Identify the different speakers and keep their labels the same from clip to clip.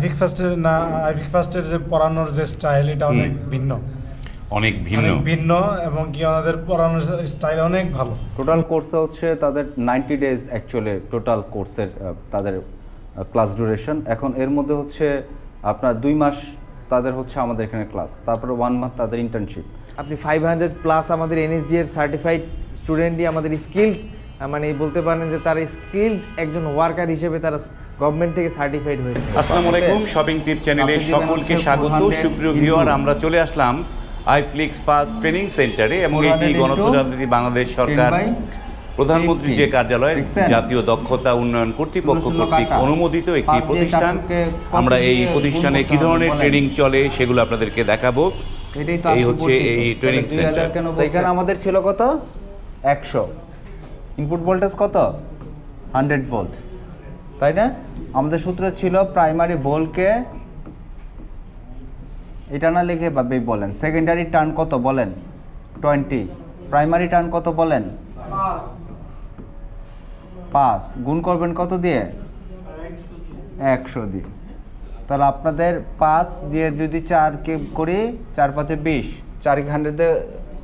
Speaker 1: আইভিক ফার্স্টের না আইভিক ফার্স্টের যে পড়ানোর যে স্টাইল এটা অনেক ভিন্ন।
Speaker 2: অনেক ভিন্ন।
Speaker 1: ভিন্ন এবং কি ওনাদের পড়ানোর স্টাইল অনেক ভালো।
Speaker 3: টোটাল কোর্সে হচ্ছে তাদের নাইনটি ডেজ অ্যাকচুয়ালি টোটাল কোর্সের তাদের ক্লাস ডিউরেশন এখন এর মধ্যে হচ্ছে আপনার দুই মাস তাদের হচ্ছে আমাদের এখানে ক্লাস তারপরে ওয়ান মান্থ তাদের ইন্টার্নশিপ
Speaker 4: আপনি ফাইভ হান্ড্রেড প্লাস আমাদের এনএসডি এর সার্টিফাইড স্টুডেন্টই আমাদের স্কিল্ড মানে বলতে পারেন যে তারা স্কিল্ড একজন ওয়ার্কার হিসেবে তারা গভর্নমেন্ট থেকে সার্টিফাইড হয়েছে।
Speaker 2: আসসালামু আলাইকুম শপিং টিপ চ্যানেলে সকলকে স্বাগত।
Speaker 3: 400
Speaker 2: সুপ্রিয় ভিউয়ার আমরা চলে আসলাম আইফ্লিক্স ফার্স্ট ট্রেনিং সেন্টারে এবং
Speaker 3: 400
Speaker 2: এটি গণপ্রজাতন্ত্রী বাংলাদেশ সরকার
Speaker 3: 10
Speaker 2: প্রধানমন্ত্রী যে কার্যালয় জাতীয় দক্ষতা উন্নয়ন কর্তৃপক্ষ কর্তৃক অনুমোদিত একটি প্রতিষ্ঠান। আমরা এই প্রতিষ্ঠানে কি ধরনের ট্রেনিং চলে সেগুলো আপনাদেরকে দেখাবো। এই হচ্ছে এই ট্রেনিং সেন্টার
Speaker 3: কেন এখানে আমাদের ছিল কত? একশো। ইনপুট ভোল্টেজ কত? হান্ড্রেড ভোল্ট তাই না? আমাদের সূত্র ছিল প্রাইমারি ভোল্টকে এটা না লিখে ভাবে বলেন। সেকেন্ডারি টার্ন কত বলেন? টোয়েন্টি প্রাইমারি টার্ন কত বলেন? পাঁচ। গুণ করবেন কত দিয়ে? একশো দিয়ে। তাহলে আপনাদের পাঁচ দিয়ে যদি চারকে করি, চার পাঁচে বিশ। চার হান্ড্রেডে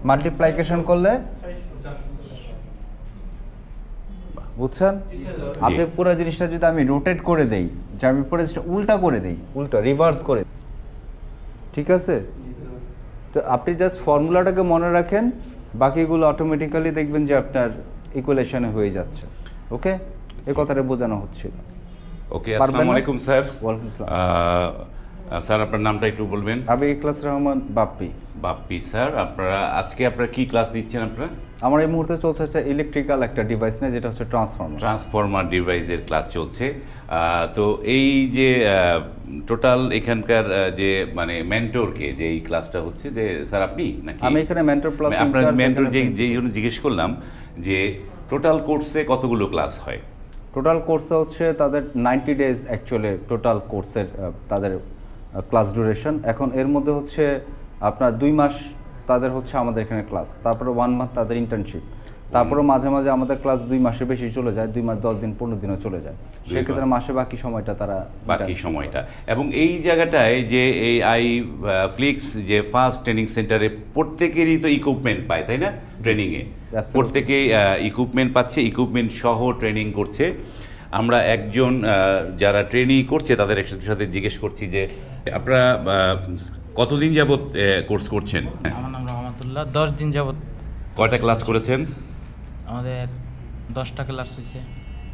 Speaker 3: মাল্টিপ্লাইকেশন করলে বুঝছেন? আপনি পুরো জিনিসটা যদি আমি রোটেট করে দেই যে আমি পুরো জিনিসটা উল্টা করে দেই উল্টা রিভার্স করে ঠিক আছে? তো আপনি জাস্ট ফর্মুলাটাকে মনে রাখেন বাকিগুলো অটোমেটিক্যালি দেখবেন যে আপনার ইকুয়েশনে হয়ে যাচ্ছে ওকে এই কথাটা বোঝানো হচ্ছিল।
Speaker 2: ওকে আসসালামু আলাইকুম স্যার
Speaker 3: ওয়ালাইকুম আসসালাম।
Speaker 2: স্যার আপনার নামটা একটু বলবেন?
Speaker 3: আমি ইকলাস রহমান বাপ্পি।
Speaker 2: বাপ্পি স্যার আপনারা আজকে আপনারা কি ক্লাস দিচ্ছেন আপনারা?
Speaker 3: আমার এই মুহূর্তে চলছে হচ্ছে ইলেকট্রিক্যাল একটা ডিভাইস নিয়ে যেটা হচ্ছে ট্রান্সফর্মার
Speaker 2: ট্রান্সফরমার ডিভাইসের ক্লাস চলছে। তো এই যে টোটাল এখানকার যে মানে মেন্টরকে যে এই ক্লাসটা হচ্ছে যে স্যার আপনি নাকি?
Speaker 3: আমি এখানে mentor plus
Speaker 2: আপনার মেন্টর যে। যেই জন্য জিজ্ঞেস করলাম যে টোটাল কোর্সে কতগুলো ক্লাস হয়?
Speaker 3: টোটাল কোর্সে হচ্ছে তাদের নাইনটি ডেজ অ্যাকচুয়ালি টোটাল কোর্সের তাদের ক্লাস ডিউরেশন এখন এর মধ্যে হচ্ছে আপনার দুই মাস তাদের হচ্ছে আমাদের এখানে ক্লাস তারপরে ওয়ান মান্থ তাদের ইন্টার্নশিপ তারপরে মাঝে মাঝে আমাদের ক্লাস দুই মাসের বেশি চলে যায় দুই মাস দশ দিন পনেরো দিনও চলে যায়। সেক্ষেত্রে মাসে। বাকি সময়টা তারা
Speaker 2: বাকি সময়টা। এবং এই জায়গাটায় যে এই আই ফ্লিক্স যে ফার্স্ট ট্রেনিং সেন্টারে প্রত্যেকেরই তো ইকুইপমেন্ট পায় তাই না? ট্রেনিংয়ে. প্রত্যেকেই ইকুইপমেন্ট পাচ্ছে ইকুইপমেন্ট সহ ট্রেনিং করছে। আমরা একজন যারা ট্রেনিং করছে তাদের একসাথে সাথে জিজ্ঞেস করছি যে আপনারা কতদিন যাবৎ কোর্স করছেন?
Speaker 5: আমার নাম রহমতুল্লাহ দশ দিন যাবৎ।
Speaker 2: কয়টা ক্লাস করেছেন?
Speaker 5: আমাদের দশটা ক্লাস হয়েছে।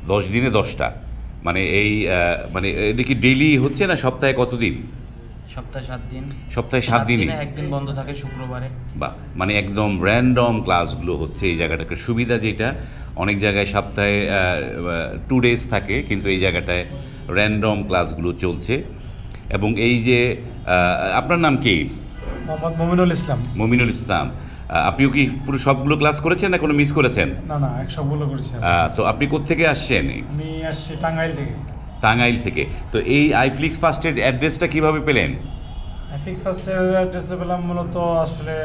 Speaker 2: দশ দিনে দশটা। মানে এই মানে এটা কি ডেইলি হচ্ছে না সপ্তাহে কতদিন?
Speaker 5: সপ্তাহে সাত দিন।
Speaker 2: সপ্তাহে সাত দিনই?
Speaker 5: একদিন বন্ধ থাকে শুক্রবারে।
Speaker 2: বা মানে একদম র্যান্ডম ক্লাসগুলো হচ্ছে এই জায়গাটাকে। সুবিধা যেটা অনেক জায়গায় সপ্তাহে টু ডেজ থাকে কিন্তু এই জায়গাটায় র্যান্ডম ক্লাসগুলো চলছে। এবং এই যে আপনার নাম কি?
Speaker 1: মোহাম্মদ মমিনুল ইসলাম।
Speaker 2: মমিনুল ইসলাম। আপনিও কি পুরো সবগুলো ক্লাস করেছেন না কোনো মিস করেছেন?
Speaker 1: না না এক সবগুলো করছি আমি।
Speaker 2: আহ, তো আপনি কোত্থেকে আসছেন?
Speaker 1: আমি আসছি টাঙ্গাইল থেকে।
Speaker 2: টাঙ্গাইল থেকে। তো এই আইফ্লিক্স ফার্স্টের অ্যাড্রেসটা কীভাবে পেলেন?
Speaker 1: আইফিক ফার্স্টের অ্যাড্রেসটা পেলাম মূলত আসলে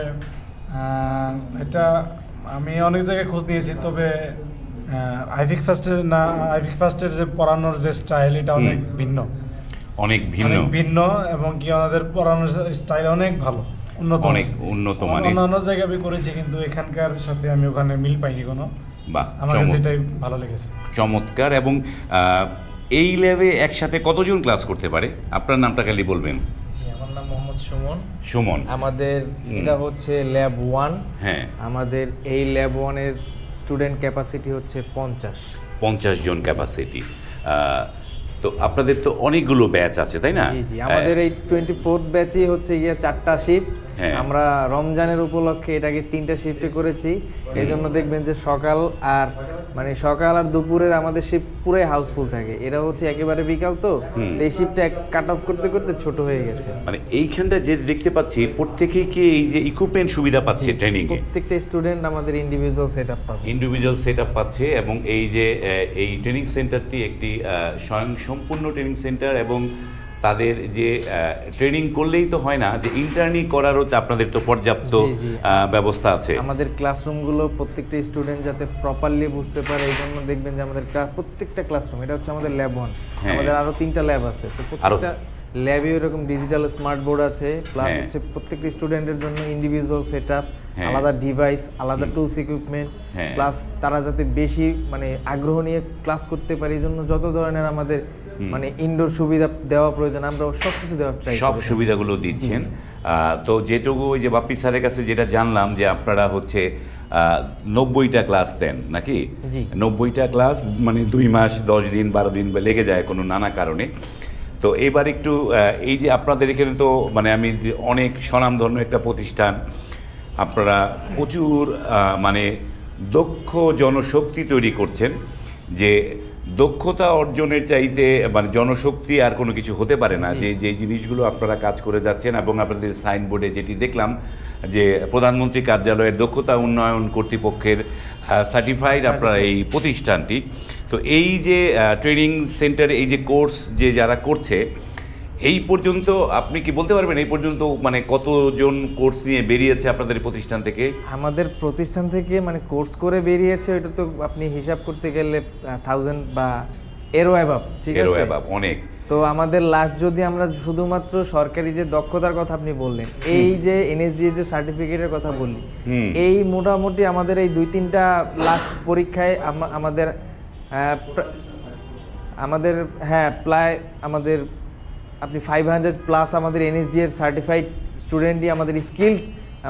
Speaker 1: এটা আমি অনেক জায়গায় খোঁজ নিয়েছি তবে আইভিক ফার্স্টের না আইভিক ফার্স্টের যে পড়ানোর যে স্টাইল এটা অনেক ভিন্ন।
Speaker 2: অনেক ভিন্ন।
Speaker 1: ভিন্ন এবং কি ওনাদের পড়ানোর স্টাইল অনেক ভালো উন্নত।
Speaker 2: অনেক উন্নত
Speaker 1: অন্য-
Speaker 2: মানের।
Speaker 1: অন্যান্য জায়গায় আমি করেছি কিন্তু এখানকার সাথে আমি ওখানে মিল পাইনি কোনো।
Speaker 2: বাহ
Speaker 1: আমার। এটাই ভালো লেগেছে।
Speaker 2: চমৎকার এবং এই ল্যাবে একসাথে কতজন ক্লাস করতে পারে? আপনার নামটা খালি বলবেন।
Speaker 4: নাম মোহাম্মদ সুমন।
Speaker 2: সুমন।
Speaker 4: আমাদের এটা হচ্ছে ল্যাব ওয়ান।
Speaker 2: হ্যাঁ।
Speaker 4: আমাদের এই ল্যাব ওয়ানের স্টুডেন্ট ক্যাপাসিটি হচ্ছে পঞ্চাশ।
Speaker 2: পঞ্চাশ জন ক্যাপাসিটি। তো আপনাদের তো অনেকগুলো ব্যাচ আছে তাই না?
Speaker 4: জি জি। আমাদের এই টোয়েন্টি ফোর্থ ব্যাচই হচ্ছে গিয়ে চারটা শিফট। আমরা রমজানের উপলক্ষে এটাকে তিনটা শিফটে করেছি। এই জন্য দেখবেন যে সকাল আর মানে সকাল আর দুপুরের আমাদের শিফট পুরাই হাউসফুল থাকে। এটা হচ্ছে একেবারে বিকাল তো। এই শিফটটা কাট অফ করতে করতে ছোট হয়ে গেছে।
Speaker 2: মানে এইখানটা যে দেখতে পাচ্ছি প্রত্যেকেই কি এই যে ইকুইপমেন্ট সুবিধা পাচ্ছে ট্রেনিং এ
Speaker 4: প্রত্যেকটা স্টুডেন্ট আমাদের ইন্ডিভিজুয়াল সেটআপ পাবে।
Speaker 2: ইন্ডিভিজুয়াল সেট আপ পাচ্ছে এবং এই যে এই ট্রেনিং সেন্টারটি একটি আহ, স্বয়ং সম্পূর্ণ ট্রেনিং সেন্টার এবং তাদের যে ট্রেনিং করলেই তো হয় না যে ইন্টার্নি করারও আপনাদের তো পর্যাপ্ত ব্যবস্থা আছে
Speaker 4: আমাদের ক্লাসরুমগুলো প্রত্যেকটা স্টুডেন্ট যাতে প্রপারলি বুঝতে পারে এই জন্য দেখবেন যে আমাদের প্রত্যেকটা ক্লাসরুম এটা হচ্ছে আমাদের ল্যাব ওয়ান। আমাদের আরও তিনটা ল্যাব আছে তো প্রত্যেকটা ল্যাবে এরকম ডিজিটাল স্মার্ট বোর্ড আছে প্লাস
Speaker 2: হ্যাঁ।
Speaker 4: হচ্ছে প্রত্যেকটি স্টুডেন্টের জন্য ইন্ডিভিজুয়াল সেট। আলাদা ডিভাইস আলাদা টুলস ইকুইপমেন্ট। প্লাস তারা যাতে বেশি মানে আগ্রহ নিয়ে ক্লাস করতে পারে এই জন্য যত ধরনের আমাদের মানে ইনডোর সুবিধা দেওয়া প্রয়োজন আমরা সব কিছু দেওয়ার ট্রাই
Speaker 2: সব সুবিধাগুলো দিচ্ছেন। তো যেটুকু ওই যে বাপ্পি স্যারের কাছে যেটা জানলাম যে আপনারা হচ্ছে নব্বইটা ক্লাস দেন নাকি? নব্বইটা ক্লাস মানে দুই মাস দশ দিন বারো দিন বা লেগে যায় কোনো নানা কারণে। তো এবার একটু এই যে আপনাদের এখানে তো মানে আমি অনেক স্বনামধন্য একটা প্রতিষ্ঠান আপনারা প্রচুর মানে দক্ষ জনশক্তি তৈরি করছেন যে দক্ষতা অর্জনের চাইতে মানে জনশক্তি আর কোনো কিছু হতে পারে না। যে যে জিনিসগুলো আপনারা কাজ করে যাচ্ছেন এবং আপনাদের সাইনবোর্ডে যেটি দেখলাম যে প্রধানমন্ত্রী কার্যালয়ের দক্ষতা উন্নয়ন কর্তৃপক্ষের সার্টিফাইড আপনার এই প্রতিষ্ঠানটি। তো এই যে ট্রেনিং সেন্টারে এই যে কোর্স যে যারা করছে এই পর্যন্ত আপনি কি বলতে পারবেন এই পর্যন্ত মানে কতজন কোর্স নিয়ে বেরিয়েছে আপনাদের প্রতিষ্ঠান থেকে?
Speaker 4: আমাদের প্রতিষ্ঠান থেকে মানে কোর্স করে বেরিয়েছে ওটা তো আপনি হিসাব করতে গেলে থাউজেন্ড বা এরও অ্যাভাব ঠিক
Speaker 2: এরও
Speaker 4: আছে?
Speaker 2: অ্যাবাব অনেক।
Speaker 4: তো আমাদের লাস্ট যদি আমরা শুধুমাত্র সরকারি যে দক্ষতার কথা আপনি বললেন এই যে এনএসডি যে সার্টিফিকেটের কথা বললি এই মোটামুটি আমাদের এই দুই তিনটা লাস্ট পরীক্ষায় আম- আমাদের আমাদের হ্যাঁ প্রায় আমাদের আপনি ফাইভ হান্ড্রেড প্লাস আমাদের এনএসডি এর সার্টিফাইড স্টুডেন্টই আমাদের স্কিল্ড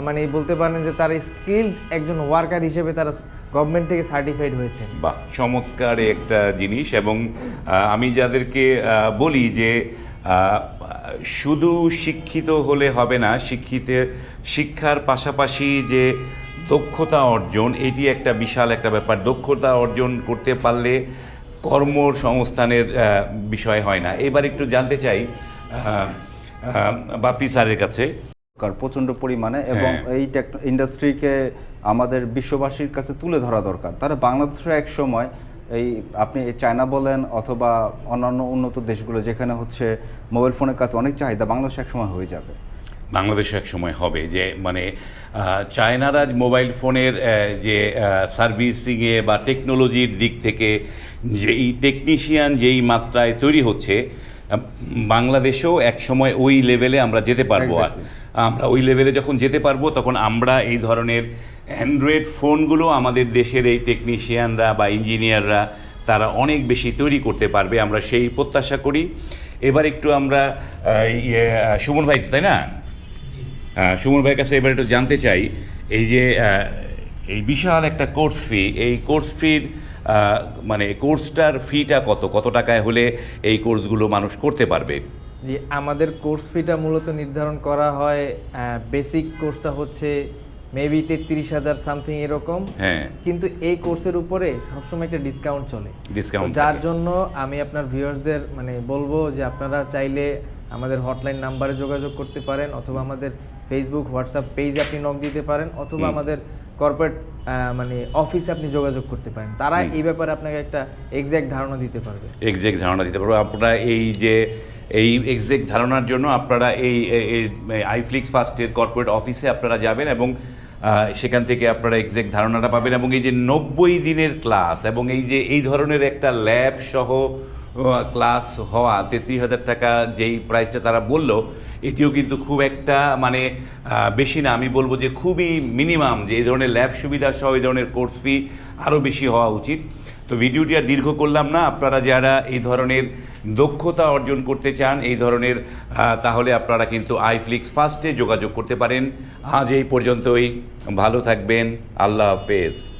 Speaker 4: মানে বলতে পারেন যে তারা স্কিল্ড একজন ওয়ার্কার হিসেবে তারা গভর্নমেন্ট থেকে সার্টিফাইড হয়েছে।
Speaker 2: বাহ, চমৎকার একটা জিনিস এবং আমি যাদেরকে বলি যে শুধু শিক্ষিত হলে হবে না, শিক্ষিত, শিক্ষার পাশাপাশি যে দক্ষতা অর্জন, এটি একটা বিশাল একটা ব্যাপার। দক্ষতা অর্জন করতে পারলে কর্মসংস্থানের বিষয় হয় না। এবার একটু জানতে চাই আহ, স্যারের কাছে।
Speaker 3: প্রচণ্ড পরিমাণে এবং
Speaker 2: হ্যাঁ।
Speaker 3: এই ইন্ডাস্ট্রিকে আমাদের বিশ্ববাসীর কাছে তুলে ধরা দরকার। তারা বাংলাদেশে এক সময় এই আপনি চায়না বলেন অথবা অন্যান্য উন্নত দেশগুলো যেখানে হচ্ছে মোবাইল ফোনের কাছে অনেক চাহিদা বাংলাদেশ এক সময় হয়ে যাবে।
Speaker 2: বাংলাদেশে এক সময় হবে যে মানে চায়নারা মোবাইল ফোনের যে সার্ভিসিংয়ে বা টেকনোলজির দিক থেকে যেই টেকনিশিয়ান যেই মাত্রায় তৈরি হচ্ছে বাংলাদেশেও একসময় ওই লেভেলে আমরা যেতে পারব আর। আমরা ওই লেভেলে যখন যেতে পারব তখন আমরা এই ধরনের অ্যান্ড্রয়েড ফোনগুলো আমাদের দেশের এই টেকনিশিয়ানরা বা ইঞ্জিনিয়াররা তারা অনেক বেশি তৈরি করতে পারবে। আমরা সেই প্রত্যাশা করি। এবার একটু আমরা ইয়ে সুমন ভাই তাই না? সুমন ভাইয়ের কাছে এবার একটু জানতে চাই এই যে এই বিশাল একটা কোর্স ফি এই কোর্স ফির মানে কোর্সটার ফিটা কত? কত টাকায় হলে এই কোর্সগুলো মানুষ করতে পারবে?
Speaker 4: জি আমাদের কোর্স ফিটা মূলত নির্ধারণ করা হয় বেসিক কোর্সটা হচ্ছে মেবি তেত্রিশ হাজার সামথিং এরকম।
Speaker 2: হ্যাঁ।
Speaker 4: কিন্তু এই কোর্সের উপরে সবসময় একটা ডিসকাউন্ট চলে। ডিসকাউন্ট যার জন্য আমি আপনার ভিউয়ার্সদের মানে বলব যে আপনারা চাইলে আমাদের হটলাইন নাম্বারে যোগাযোগ করতে পারেন অথবা আমাদের ফেসবুক হোয়াটসঅ্যাপ পেজ আপনি নক দিতে পারেন অথবা আমাদের কর্পোরেট মানে অফিসে আপনি যোগাযোগ করতে পারেন। তারা এই ব্যাপারে আপনাকে একটা এক্স্যাক্ট ধারণা দিতে পারবে।
Speaker 2: এক্স্যাক্ট ধারণা দিতে পারবে। আপনারা এই যে এই এক্সাক্ট ধারণার জন্য আপনারা এই আইফ্লিক্স ফার্স্টের কর্পোরেট অফিসে আপনারা যাবেন এবং সেখান থেকে আপনারা এক্সাক্ট ধারণাটা পাবেন এবং এই যে নব্বই দিনের ক্লাস এবং এই যে এই ধরনের একটা ল্যাব সহ ক্লাস হওয়া তেত্রিশ হাজার টাকা যেই প্রাইসটা তারা বলল, এটিও কিন্তু খুব একটা মানে বেশি না। আমি বলব যে খুবই মিনিমাম যে এই ধরনের ল্যাব সুবিধা সহ এই ধরনের কোর্স ফি আরও বেশি হওয়া উচিত। তো ভিডিওটি আর দীর্ঘ করলাম না। আপনারা যারা এই ধরনের দক্ষতা অর্জন করতে চান, এই ধরনের তাহলে আপনারা কিন্তু আইফ্লিক্স ফার্স্টে যোগাযোগ করতে পারেন। আজ এই পর্যন্তই। ভালো থাকবেন। আল্লাহ হাফেজ।